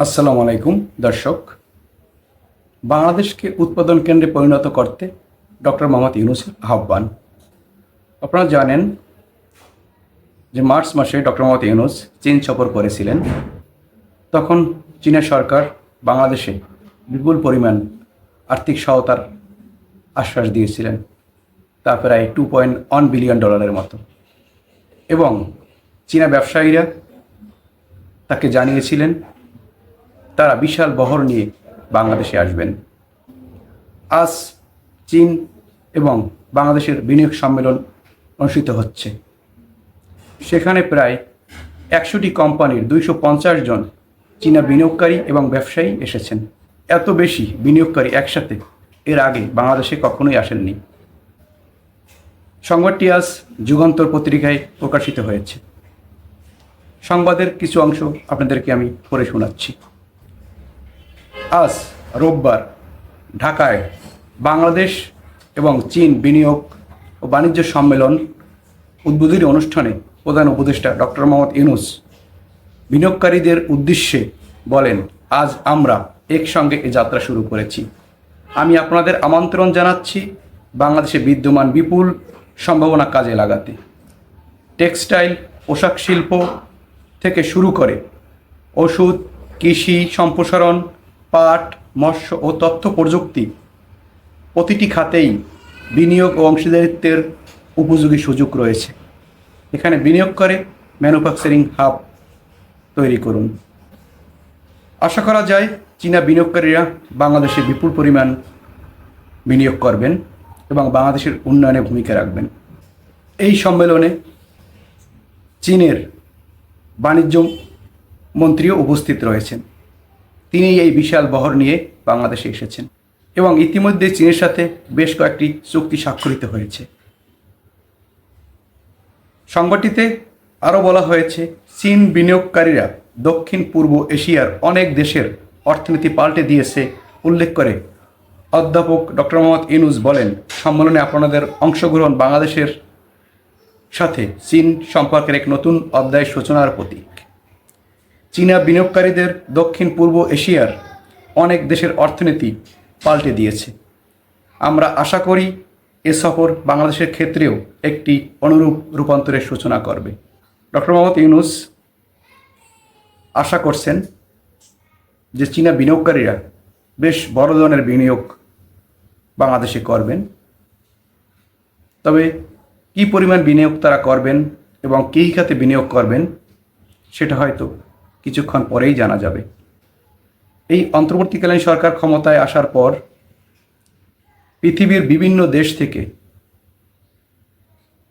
আসসালামু আলাইকুম, দর্শক। বাংলাদেশকে উৎপাদন কেন্দ্রে পরিণত করতে ডক্টর মোহাম্মদ ইউনুসের আহ্বান। আপনারা জানেন যে মার্চ মাসে ডক্টর মোহাম্মদ ইউনুস চীন সফর করেছিলেন। তখন চীনের সরকার বাংলাদেশে বিপুল পরিমাণ আর্থিক সহায়তার আশ্বাস দিয়েছিলেন। তা প্রায় টু পয়েন্ট ওয়ান বিলিয়ন ডলারের মতো। এবং চীনা ব্যবসায়ীরা তাকে জানিয়েছিলেন তারা বিশাল বহর নিয়ে বাংলাদেশে আসবেন। আজ চীন এবং বাংলাদেশের বিনিয়োগ সম্মেলন অনুষ্ঠিত হচ্ছে। সেখানে প্রায় একশোটি কোম্পানির দুইশো পঞ্চাশ জন চীনা বিনিয়োগকারী এবং ব্যবসায়ী এসেছেন। এত বেশি বিনিয়োগকারী একসাথে এর আগে বাংলাদেশে কখনোই আসেননি। সংবাদটি আজ যুগান্তর পত্রিকায় প্রকাশিত হয়েছে। সংবাদের কিছু অংশ আপনাদেরকে আমি পড়ে শোনাচ্ছি। আজ, রোববার, ঢাকায় বাংলাদেশ এবং চীন বিনিয়োগ ও বাণিজ্য সম্মেলন উদ্বোধনী অনুষ্ঠানে প্রধান উপদেষ্টা ডক্টর মোহাম্মদ ইউনুস বিনিয়োগকারীদের উদ্দেশ্যে বলেন, আজ আমরা একসঙ্গে এ যাত্রা শুরু করেছি। আমি আপনাদের আমন্ত্রণ জানাচ্ছি বাংলাদেশে বিদ্যমান বিপুল সম্ভাবনা কাজে লাগাতে। টেক্সটাইল, পোশাক শিল্প থেকে শুরু করে ওষুধ, কৃষি সম্প্রসারণ পাট, মৎস্য ও তথ্য প্রযুক্তি প্রতিটি খাতেই বিনিয়োগ ও অংশীদারিত্বের উপযোগী সুযোগ রয়েছে। এখানে বিনিয়োগ করে ম্যানুফ্যাকচারিং হাব তৈরি করুন। আশা করা যায় চীনা বিনিয়োগকারীরা বাংলাদেশে বিপুল পরিমাণ বিনিয়োগ করবেন এবং বাংলাদেশের উন্নয়নে ভূমিকা রাখবেন। এই সম্মেলনে চীনের বাণিজ্য মন্ত্রীও উপস্থিত রয়েছেন। তিনি এই বিশাল বহর নিয়ে বাংলাদেশে এসেছেন এবং ইতিমধ্যে চীনের সাথে বেশ কয়েকটি চুক্তি স্বাক্ষরিত হয়েছে। সংবাদটিতে আরও বলা হয়েছে, চীন বিনিয়োগকারীরা দক্ষিণ পূর্ব এশিয়ার অনেক দেশের অর্থনীতি পাল্টে দিয়েছে, উল্লেখ করে অধ্যাপক ডক্টর মোহাম্মদ ইনুস বলেন, সম্মেলনে আপনাদের অংশগ্রহণ বাংলাদেশের সাথে চীন সম্পর্কের এক নতুন অধ্যায়ের সূচনার প্রতীক। চীনা বিনিয়োগকারীদের দক্ষিণ পূর্ব এশিয়ার অনেক দেশের অর্থনীতি পাল্টে দিয়েছে। আমরা আশা করি এ সফর বাংলাদেশের ক্ষেত্রেও একটি অনুরূপ রূপান্তরের সূচনা করবে। ডক্টর মোহাম্মদ ইউনুস আশা করছেন যে চীনা বিনিয়োগকারীরা বেশ বড় ধরনের বিনিয়োগ বাংলাদেশে করবেন। তবে কী পরিমাণ বিনিয়োগ তারা করবেন এবং কী খাতে বিনিয়োগ করবেন, সেটা হয়তো কিছুক্ষণ পরেই জানা যাবে। এই অন্তর্বর্তীকালীন সরকার ক্ষমতায় আসার পর পৃথিবীর বিভিন্ন দেশ থেকে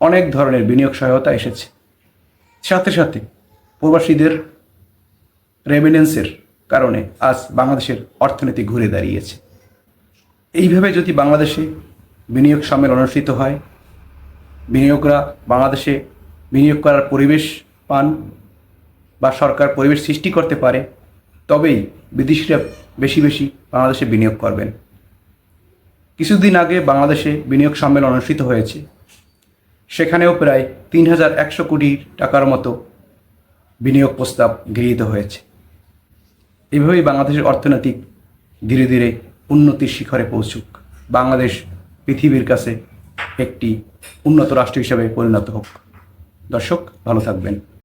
অনেক ধরনের বিনিয়োগ সহায়তা এসেছে। সাথে সাথে প্রবাসীদের রেমিনেন্সের কারণে আজ বাংলাদেশের অর্থনীতি ঘুরে দাঁড়িয়েছে। এইভাবে যদি বাংলাদেশে বিনিয়োগ সম্মেলন অনুষ্ঠিত হয়, বিনিয়োগরা বাংলাদেশে বিনিয়োগ করার পরিবেশ পান বা সরকার পরিবেশ সৃষ্টি করতে পারে, তবেই বিদেশিরা বেশি বেশি বাংলাদেশে বিনিয়োগ করবেন। কিছুদিন আগে বাংলাদেশে বিনিয়োগ সম্মেলন অনুষ্ঠিত হয়েছে। সেখানেও প্রায় তিন হাজার একশো কোটি টাকার মতো বিনিয়োগ প্রস্তাব গৃহীত হয়েছে। এভাবেই বাংলাদেশের অর্থনৈতিক ধীরে ধীরে উন্নতির শিখরে পৌঁছুক। বাংলাদেশ পৃথিবীর কাছে একটি উন্নত রাষ্ট্র হিসাবে পরিণত হোক। দর্শক, ভালো থাকবেন।